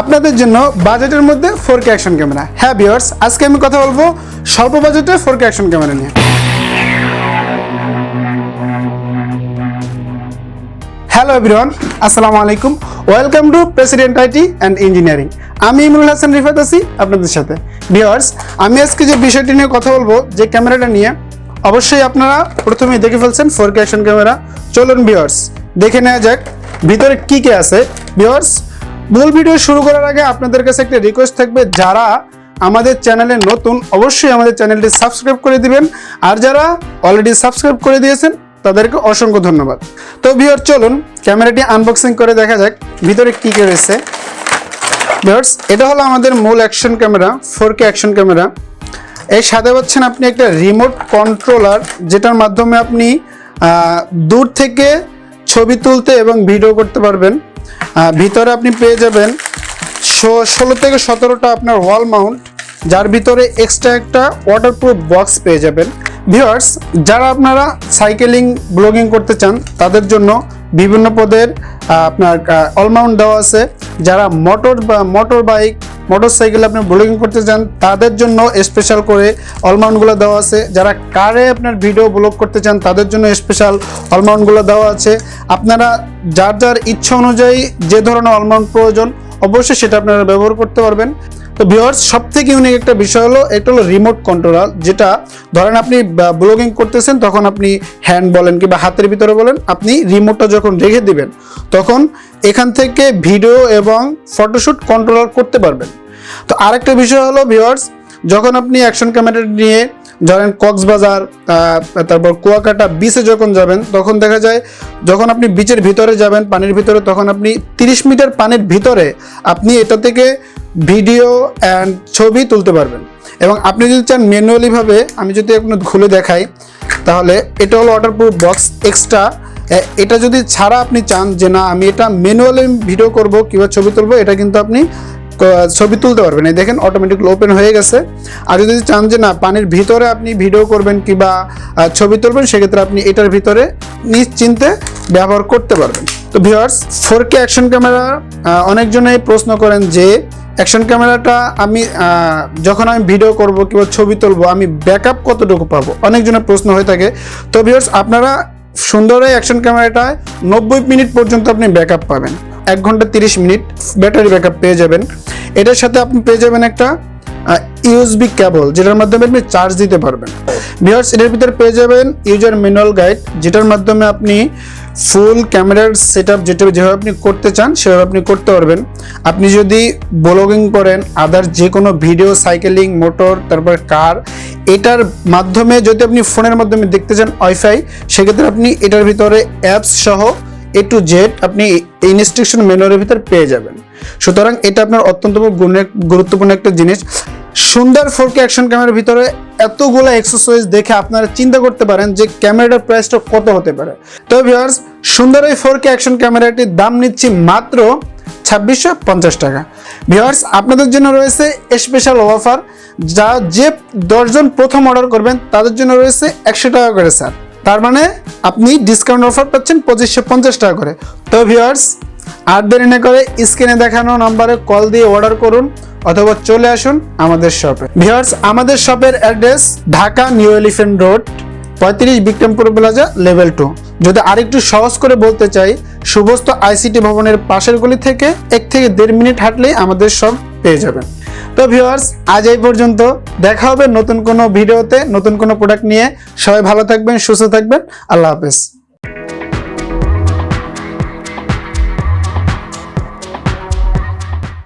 আপনাদের জন্য বাজেটের মধ্যে ফোর কে অ্যাকশন ক্যামেরা। হ্যাঁ ভিওর্স আজকে আমি কথা বলব স্বল্প বাজেটে ফোর কে অ্যাকশন ক্যামেরা নিয়ে। হ্যালো এভরিওয়ান, আসসালামু আলাইকুম। Welcome to president IT and engineering. আমি ইমরুল হাসান রিফাত আছি আপনাদের সাথে। ভিওয়ার্স আমি আজকে যে বিষয়টি নিয়ে কথা বলব, যে ক্যামেরাটা নিয়ে, অবশ্যই আপনারা প্রথমেই দেখে ফেলছেন ফোর কে অ্যাকশন ক্যামেরা। চলুন ভিওয়ার্স দেখে নেওয়া যাক ভিতরে কী কি আছে। ভিওয়ার্স মূল ভিডিও শুরু করার আগে আপনাদের কাছে একটা রিকোয়েস্ট থাকবে, যারা আমাদের চ্যানেলে নতুন, অবশ্যই আমাদের চ্যানেলটি সাবস্ক্রাইব করে দিবেন। আর যারা অলরেডি সাবস্ক্রাইব করে দিয়েছেন, তাদেরকে অসংখ্য ধন্যবাদ। তো ভিওর চলুন ক্যামেরাটি আনবক্সিং করে দেখা যাক, ভিতরে কি কী রয়েছে। ভিওর্স এটা হলো আমাদের মূল action camera four K action camera এর সাথে পাচ্ছেন আপনি একটা রিমোট কন্ট্রোলার যেটার মাধ্যমে আপনি দূর থেকে ছবি তুলতে এবং ভিডিও করতে পারবেন। ভিতরে আপনি পেয়ে যাবেন ষোলো থেকে সতেরোটা আপনার ওয়াল মাউন্ট যার ভিতরে এক্সট্রা একটা ওয়াটারপ্রুফ বক্স পেয়ে যাবেন। ভিওয়ার্স যারা আপনারা সাইকেলিং ব্লগিং করতে চান, তাদের জন্য বিভিন্ন পদের আপনার অলমাউন্ট দেওয়া আছে। যারা মোটর বা মোটর বাইক মোটর সাইকেল আপনি ব্লগিং করতে চান তাদের জন্য স্পেশাল করে অলমাউন্টগুলো দেওয়া আছে। যারা কারে আপনার ভিডিও ব্লগ করতে চান, তাদের জন্য স্পেশাল অলমাউন্টগুলো দেওয়া আছে। আপনারা যার যার ইচ্ছা অনুযায়ী যে ধরনের অলমাউন্ট প্রয়োজন, অবশ্যই সেটা আপনারা ব্যবহার করতে পারবেন। তো ভিওয়ার্স সব থেকে ইউনিক একটা বিষয় হলো, এটা হলো রিমোট কন্ট্রোলার যেটা ধরেন আপনি ব্লগিং করতেছেন, তখন আপনি হ্যান্ড বলেন কিংবা হাতের ভিতরে বলেন, আপনি রিমোটটা যখন রেখে দিবেন, তখন এখান থেকে ভিডিও এবং ফটোশ্যুট কন্ট্রোলার করতে পারবেন। তো আরেকটা বিষয় হলো ভিওয়ার্স যখন আপনি অ্যাকশন ক্যামেরা নিয়ে ধরেন কক্সবাজার তারপর কুয়াকাটা বিচে যখন যাবেন, তখন দেখা যায় যখন আপনি বিচের ভিতরে যাবেন, পানির ভিতরে, তখন আপনি তিরিশ মিটার পানির ভিতরে আপনি এটা থেকে ভিডিও অ্যান্ড ছবি তুলতে পারবেন। এবং আপনি যদি চান ম্যানুয়ালিভাবে আমি যদি আপনার খুলে দেখাই, তাহলে এটা হলো ওয়াটারপ্রুফ বক্স এক্সট্রা এটা যদি ছাড়া আপনি চান যে না, আমি এটা ম্যানুয়ালি ভিডিও করব কিংবা ছবি তুলবো, এটা কিন্তু আপনি ছবি তুলতে পারবেন। এই দেখেন অটোমেটিকলি ওপেন হয়ে গেছে। আর যদি চান যে না, পানির ভিতরে আপনি ভিডিও করবেন কিংবা ছবি তুলবেন, সেক্ষেত্রে আপনি এটার ভিতরে নিশ্চিন্তে ব্যবহার করতে পারবেন। তো viewers four K action camera অনেকজনেই প্রশ্ন করেন যে অ্যাকশন ক্যামেরাটা আমি যখন আমি ভিডিও করব কিংবা ছবি তুলবো, আমি ব্যাকআপ কতটুকু পাবো? অনেকজনের প্রশ্ন হয়ে থাকে। তো ভিউর্স আপনারা সুন্দর এই অ্যাকশন ক্যামেরাটায় নব্বই মিনিট পর্যন্ত আপনি ব্যাকআপ পাবেন। এক ঘণ্টা তিরিশ মিনিট ব্যাটারি ব্যাকআপ পেয়ে যাবেন। এটার সাথে আপনি পেয়ে যাবেন একটা ইউএসবি কেবল যেটার মাধ্যমে আপনি চার্জ দিতে পারবেন। ভিউয়ার্স এটার ভিতরে পেয়ে যাবেন ইউজার ম্যানুয়াল গাইড যেটার মাধ্যমে আপনি ফুল ক্যামেরার সেট আপ যেটা যেভাবে আপনি করতে চান, সেভাবে আপনি করতে পারবেন। আপনি যদি ব্লগিং করেন আদার যে কোনো ভিডিও সাইকেলিং মোটর তারপর কার এটার মাধ্যমে যদি আপনি ফোনের মাধ্যমে দেখতে চান ওয়াইফাই সেক্ষেত্রে আপনি এটার ভিতরে অ্যাপস সহ এ টু জেড আপনি ইনস্ট্রাকশন ম্যানুয়ালের ভিতর পেয়ে যাবেন। সুতরাং এটা আপনার অত্যন্ত গুরুত্বপূর্ণ একটা জিনিস। সুন্দর ফোর কে অ্যাকশন ক্যামেরার ভিতরে এতগুলো এক্সারসাইজ দেখে আপনারা চিন্তা করতে পারেন যে ক্যামেরাটার প্রাইসটা কত হতে পারে। তো ভিউয়ার্স সুন্দর এই ফোর কে অ্যাকশন ক্যামেরাটির দাম নিচ্ছি মাত্র ছাব্বিশশো পঞ্চাশ টাকা। ভিউয়ার্স আপনাদের জন্য রয়েছে স্পেশাল অফার যা যে দশজন প্রথম অর্ডার করবেন, তাদের জন্য রয়েছে একশো টাকা করে স্যার তার মানে আপনি ডিসকাউন্ট অফার পাচ্ছেন পঁচিশশো পঞ্চাশ টাকা করে। তো ভিউয়ার্স আর দেরি না করে স্ক্রিনে দেখানো নাম্বারে কল দিয়ে অর্ডার করুন। অথবা চলে আসুন আমাদের শপে ভিউয়ার্স আমাদের শপের address Dhaka New Elephant Road পঁয়ত্রিশ বিক্রমপুর প্লাজা লেভেল টু যদি আরেকটু সহজ করে বলতে চাই সুবস্ত আইসিটি ভবনের পাশের গলি থেকে এক থেকে দেড় মিনিট হাঁটলেই আমাদের সব পেয়ে যাবেন। তো ভিউয়ার্স আজ এই পর্যন্ত। দেখা হবে নতুন কোনো ভিডিওতে, নতুন কোনো প্রোডাক্ট নিয়ে। সবাই ভালো থাকবেন, সুস্থ থাকবেন। আল্লাহ হাফেজ।